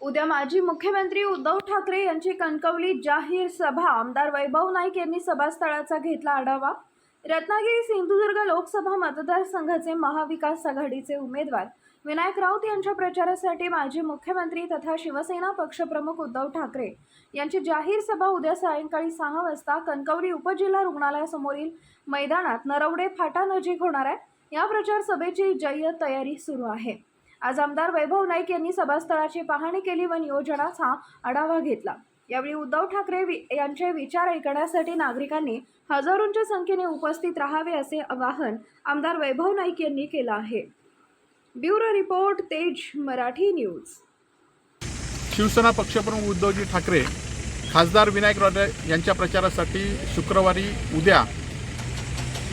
उद्या माजी मुख्यमंत्री उद्धव ठाकरे यांची कणकवली जाहीर सभा. आमदार वैभव नाईक यांनी सभास्थळाचा घेतला आढावा. रत्नागिरी सिंधुदुर्ग लोकसभा मतदारसंघाचे महाविकास आघाडीचे उमेदवार. विनायक राऊत यांच्या प्रचारासाठी माजी मुख्यमंत्री तथा शिवसेना पक्षप्रमुख उद्धव ठाकरे यांची जाहीर सभा उद्या सायंकाळी सहा वाजता कणकवली उपजिल्हा रुग्णालयासमोरील मैदानात नरवडे फाटा नजीक होणार आहे. या प्रचार सभेची जय्यत तयारी सुरू आहे. आज आमदार वैभव नाईक यांनी सभास्थळाची पाहणी केली व नियोजनाचा आढावा घेतला. यावेळी उद्धव ठाकरे वि- यांचे विचार ऐकण्यासाठी नागरिकांनी हजारोंच्या संख्येने उपस्थित राहावे असे आवाहन आमदार वैभव नाईक यांनी केलं आहे. ब्युरो रिपोर्ट तेज मराठी न्यूज. शिवसेना पक्षप्रमुख उद्धवजी ठाकरे खासदार विनायक राठे यांच्या प्रचारासाठी शुक्रवारी उद्या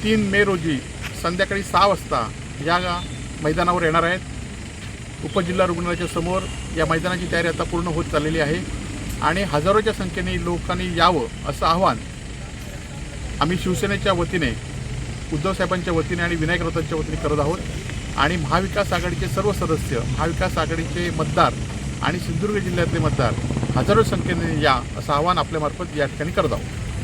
तीन मे रोजी संध्याकाळी सहा वाजता या मैदानावर येणार आहेत. उपजिल्हा रुग्णालयाच्या समोर या मैदानाची तयारी आता पूर्ण होत चाललेली आहे. आणि हजारोच्या संख्येने लोकांनी यावं असं आव्हान आम्ही शिवसेनेच्या वतीने उद्धवसाहेबांच्या वतीने आणि विनायक राऊतांच्या वतीने करत आहोत. आणि महाविकास आघाडीचे सर्व सदस्य महाविकास आघाडीचे मतदार आणि सिंधुदुर्ग जिल्ह्यातले मतदार हजारो संख्येने या असं आव्हान आपल्यामार्फत या ठिकाणी करत आहोत.